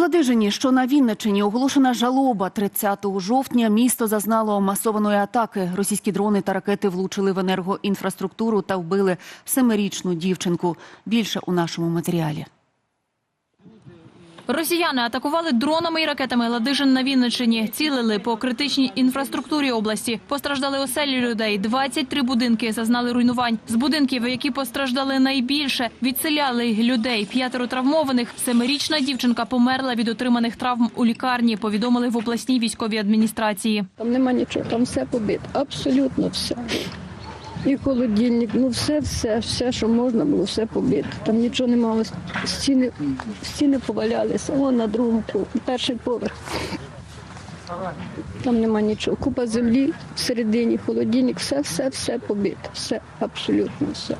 Ладижині, що на Вінничині оголошена жалоба 30 жовтня. Місто зазнало масованої атаки. Російські дрони та ракети влучили в енергоінфраструктуру та вбили семирічну дівчинку. Більше у нашому матеріалі. Росіяни атакували дронами і ракетами Ладижин на Вінниччині. Цілили по критичній інфраструктурі області. Постраждали оселі людей. 23 будинки зазнали руйнувань. З будинків, які постраждали найбільше, відселяли людей. П'ятеро травмованих. Семирічна дівчинка померла від отриманих травм у лікарні. Повідомили в обласній військовій адміністрації. Там нема нічого, там все побито, абсолютно все. І холодильник, ну все, все, все, що можна було, все побити. Там нічого немає. Стіни, стіни повалялися, о, на другому перший поверх. Там нема нічого. Купа землі всередині, холодильник, все, все, все побито. Все, абсолютно все.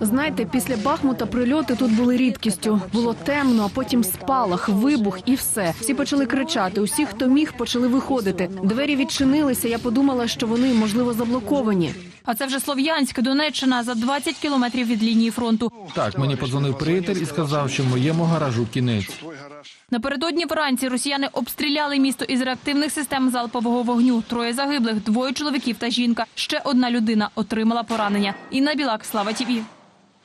Знаєте, після Бахмута прильоти тут були рідкістю. Було темно, а потім спалах, вибух і все. Всі почали кричати. Усі, хто міг, почали виходити. Двері відчинилися. Я подумала, що вони можливо заблоковані. А це вже Слов'янськ, Донеччина за 20 кілометрів від лінії фронту. Так, мені подзвонив приятель і сказав, що моєму гаражу кінець. Напередодні вранці росіяни обстріляли місто із реактивних систем залпового вогню. Троє загиблих, двоє чоловіків та жінка. Ще одна людина отримала поранення. Інна Білак, Слава Тіві.